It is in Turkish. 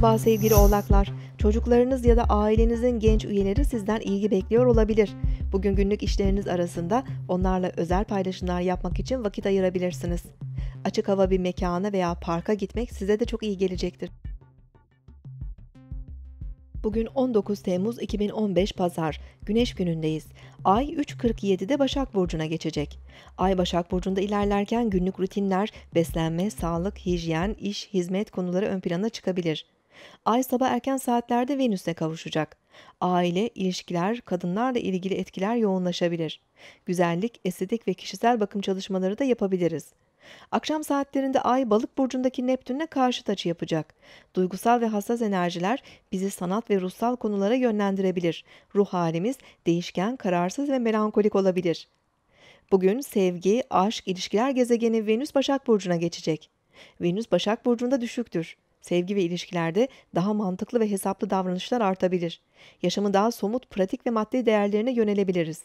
Merhaba sevgili oğlaklar. Çocuklarınız ya da ailenizin genç üyeleri sizden ilgi bekliyor olabilir. Bugün günlük işleriniz arasında onlarla özel paylaşımlar yapmak için vakit ayırabilirsiniz. Açık hava bir mekana veya parka gitmek size de çok iyi gelecektir. Bugün 19 Temmuz 2015 Pazar, Güneş günündeyiz. Ay 3.47'de Başak Burcu'na geçecek. Ay Başak Burcu'nda ilerlerken günlük rutinler, beslenme, sağlık, hijyen, iş, hizmet konuları ön plana çıkabilir. Ay sabah erken saatlerde Venüs'e kavuşacak. Aile, ilişkiler, kadınlarla ilgili etkiler yoğunlaşabilir. Güzellik, estetik ve kişisel bakım çalışmaları da yapabiliriz. Akşam saatlerinde Ay Balık burcundaki Neptün'le karşıt açı yapacak. Duygusal ve hassas enerjiler bizi sanat ve ruhsal konulara yönlendirebilir. Ruh halimiz değişken, kararsız ve melankolik olabilir. Bugün sevgi, aşk, ilişkiler gezegeni Venüs Başak Burcu'na geçecek. Venüs Başak Burcu'nda düşüktür. Sevgi ve ilişkilerde daha mantıklı ve hesaplı davranışlar artabilir. Yaşamı daha somut, pratik ve maddi değerlerine yönelebiliriz.